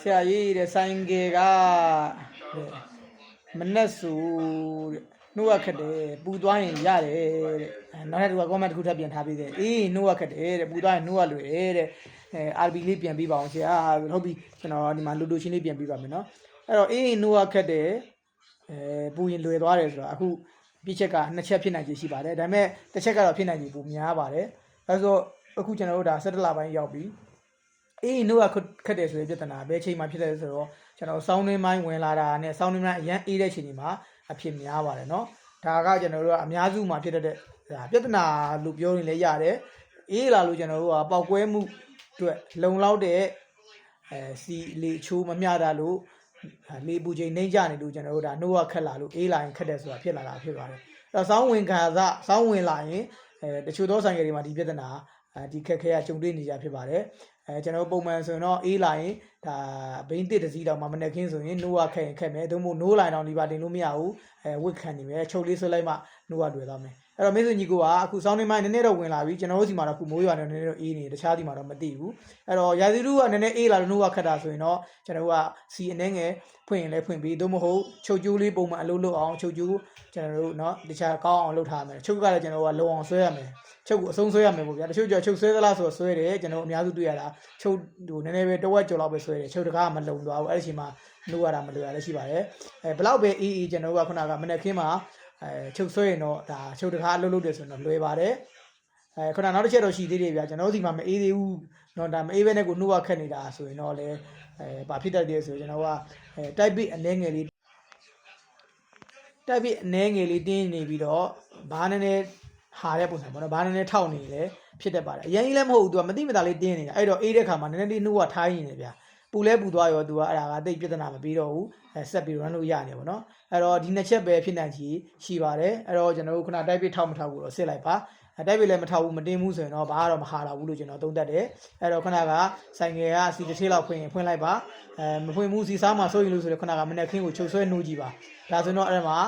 ဆရာကြီးတဲ့ဆိုင်ကယ်ကတဲ့မနဲ့ဆိုတဲ့နှုတ်ရခက်တယ်ပူသွားရင်ရတယ်တဲ့အဲနောက်တစ်ခုက comment တစ်ခုထပ်ပြန်ထားပေးတယ်အေးနှုတ်ရခက်တယ်တဲ့ပူသွားရင်နှုတ်ရလွယ်တယ်တဲ့အဲ RB လေးပြန်ပြီးပါအောင်ဆရာဟုတ်ပြီကျွန်တော်ဒီမှာလူလူချင်းလေးပြန်ပြီးပါမယ်နော်အဲ့တော့အေးနှုတ်ရခက်တယ်အဲပူရင်လွယ်သွားတယ်ဆိုတော့အခုပြစ်ချက်ကနှစ်ချက်ဖြစ်နိုင်ခြေရှိပါတယ်ဒါပေမဲ့တစ်ချက်ကတော့ဖြစ်နိုင်ခြေပိုများပါတယ်အဲဆိုအခုကျွန်တော်တို့ဒါ17လပိုင်းရောက်ပြီ အေးနှုတ်ကခက်တယ်ဆိုတဲ့ပြဿနာဘယ်ချိန်မှဖြစ်တယ်ဆိုတော့ကျွန်တော်စောင်းနှင်းမိုင်းဝင်လာတာနဲ့စောင်းနှင်းမိုင်းအရန်အေးတဲ့ချိန်ဒီမှာအဖြစ်များပါတယ်เนาะဒါကကျွန်တော်တို့ကအများစုမှာဖြစ်တဲ့ဒါပြဿနာလို့ပြောရင်လည်းရတယ်အေးလာလို့ကျွန်တော်တို့ကပောက်ကွဲမှုအတွက်လုံလောက်တဲ့အဲစီလေချိုးမမျှတာလို့လေပူချိန်နှိမ့်ကြနေလို့ကျွန်တော်တို့ဒါနှုတ်ကခက်လာလို့အေးလာရင်ခက်တယ်ဆိုတာဖြစ်လာတာဖြစ်ပါတယ်အဲ့တော့စောင်းဝင်ခံစားစောင်းဝင်လာရင်အဲတချို့သောဆိုင်ကယ်တွေမှာဒီပြဿနာအဲဒီခက်ခဲကကြုံတွေ့နေကြဖြစ်ပါတယ် အဲကျွန်တော်ပုံမှန်ဆိုရင်တော့အေးလာရင် ဒါဘိန်းတစ်တစ်စီးတောင်မှမနဲ့ခင်းဆိုရင်နိုးရခက်ရင်ခက်မယ်သို့မဟုတ်နိုးလိုက်တော့ဒီပါတင်လို့မရဘူးအဲဝစ်ခံနေမယ်ချုပ်လေးဆွဲလိုက်မှနိုးရတွေ့သွားမယ်အဲ့တော့မင်းစုညီကိုကအခုစောင်းနေမိုင်းနည်းနည်းတော့ဝင်လာပြီကျွန်တော်တို့စီမှာတော့အခုမိုးရွာနေနည်းနည်းတော့အေးနေတယ်တခြားစီမှာတော့မသိဘူးအဲ့တော့ရာသီဥတုကနည်းနည်းအေးလာလို့နိုးရခက်တာဆိုရင်တော့ကျွန်တော်တို့ကစီအနေငယ်ဖွင့်ရင်လည်းဖွင့်ပြီးသို့မဟုတ်ချုပ်ကျိုးလေးပုံမှန်အလုပ်လုပ်အောင်ချုပ်ကျိုးကျွန်တော်တို့เนาะတခြားကောင်းအောင်လုပ်ထားမယ်ချုပ်ကလည်းကျွန်တော်တို့ကလုံအောင်ဆွဲရမယ်ချုပ်ကိုအဆုံးဆွဲရမယ်ပေါ့ဗျာတချို့ကျချုပ်ဆွဲသလားဆိုတော့ဆွဲတယ်ကျွန်တော်အများစုတွေ့ရတာချုပ်ဟိုနည်းနည်းပဲတဝက်ကျော်လောက်ပဲဆွဲ ဲဆွဲတယ်ချုပ်တကားကမလုံသွားဘူးအဲ့ဒီချိန်မှာနှိုးရတာမလွယ်ရလည်းရှိပါတယ်အဲဘလောက်ပဲအေးအေးကျွန်တော်တို့ကခုနကမနေ့ကင်းမှာအဲချုပ်ဆွဲရင်တော့ဒါချုပ်တကားအလုပ်လုပ်တယ်ဆိုတော့လွယ်ပါတယ်အဲခုနနောက်တစ်ချက်တော့ရှိသေးတယ်ဗျာကျွန်တော်တို့ဒီမှာမအေးသေးဘူးတော့ဒါမအေးပဲနဲ့ကိုနှိုးရခက်နေတာဆိုရင်တော့လေအဲဘာဖြစ်တတ်တယ်ဆိုကျွန်တော်ကအဲ type အနည်းငယ်လေး type အနည်းငယ်လေးတင်းနေပြီးတော့ဘာနည်းနည်းဟာတဲ့ပုံစံပေါ့နော်ဘာနည်းနည်းထောက်နေလေဖြစ်တတ်ပါတယ်အရင်ကြီးလည်းမဟုတ်ဘူးသူကမသိမသားလေးတင်းနေတာအဲ့တော့အေးတဲ့ခါမှာနည်းနည်းလေးနှိုးရထိုင်းနေတယ်ဗျာ ပူလဲပူသွားရောသူကအဲ့ဒါကတိတ်ပြဿနာမပြီးတော့ဘူးအဲဆက်ပြီး run လို့ရနေပါတော့အဲ့တော့ဒီနှစ်ချက်ပဲဖြစ်နိုင်ချီရှိပါတယ်အဲ့တော့ကျွန်တော်တို့ခုနတိုက်ပြီးထောက်မထောက်ဘူးတော့စစ်လိုက်ပါအ တိုက်ပြီးလည်းမထောက်ဘူးမတင်းဘူးဆိုရင်တော့ဘာကတော့မဟာတော့ဘူးလို့ကျွန်တော်သုံးသပ်တယ်အဲ့တော့ခုနကဆိုင်ငယ်ကစီတစ်ထည့်လောက်ဖွင့်ရင်ဖွင့်လိုက်ပါအဲမဖွင့်ဘူးစီစားမှစိုးရင်လို့ဆိုတော့ခုနကမနေ့ခင်းကိုချုပ်ဆွဲနှိုးကြည့်ပါဒါဆိုတော့အဲ့ဒါမှာ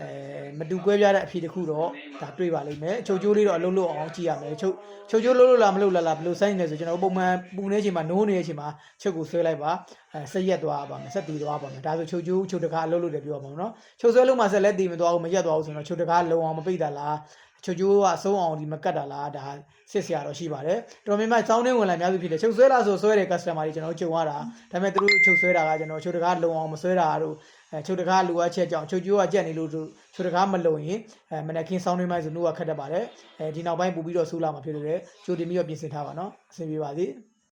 အဲမတူကွဲပြားတဲ့အဖြေတစ်ခုတော့ဒါတွေ့ပါလိမ့်မယ်ချုပ်ကျိုးလေးတော့အလုံးလုံးအောင်ကြည့်ရမယ်ချုပ်ချုပ်ကျိုးလုံးလုံးလားမလုံးလားလားဘယ်လိုစိုင်းနေလဲဆိုကျွန်တော်ပုံမှန်ပူနေချိန်မှာနိုးနေချိန်မှာချုပ်ကိုဆွဲလိုက်ပါအဲဆက်ရက်သွားပါမယ်ဆက်တည်သွားပါမယ်ဒါဆိုချုပ်ကျိုးချုပ်တကားအလုံးလုံးတယ်ပြောပါမယ်နော်ချုပ်ဆွဲလုံးမှာဆက်လက်တည်မသွားဘူးမရက်သွားဘူးဆိုတော့ချုပ်တကားလုံအောင်မပိတ်တာလား ချုပ်ကျိုးကအဆုံးအောင်ဒီမကတ်တာလားဒါစစ်စရာတော့ရှိပါတယ်တော်များများစောင်းနေဝင်လာအများစုဖြစ်တယ်ချုပ်ဆွဲလားဆိုဆွဲတဲ့ customer တွေကျွန်တော်ကြုံရတာဒါပေမဲ့သူတို့ချုပ်ဆွဲတာကကျွန်တော်ချုပ်တကားလုံအောင်မဆွဲတာတို့အဲချုပ်တကားလိုအပ်ချက်ကြောင့်ချုပ်ကျိုးကကြက်နေလို့ချုပ်တကားမလုံရင်အဲမနက်ခင်းစောင်းနေမှဆိုလို့ကခက်တတ်ပါတယ်အဲဒီနောက်ပိုင်းပို့ပြီးတော့ဆူလာမှာဖြစ်လို့လေကြိုတင်ပြီးတော့ပြင်ဆင်ထားပါနော်အဆင်ပြေပါစေ။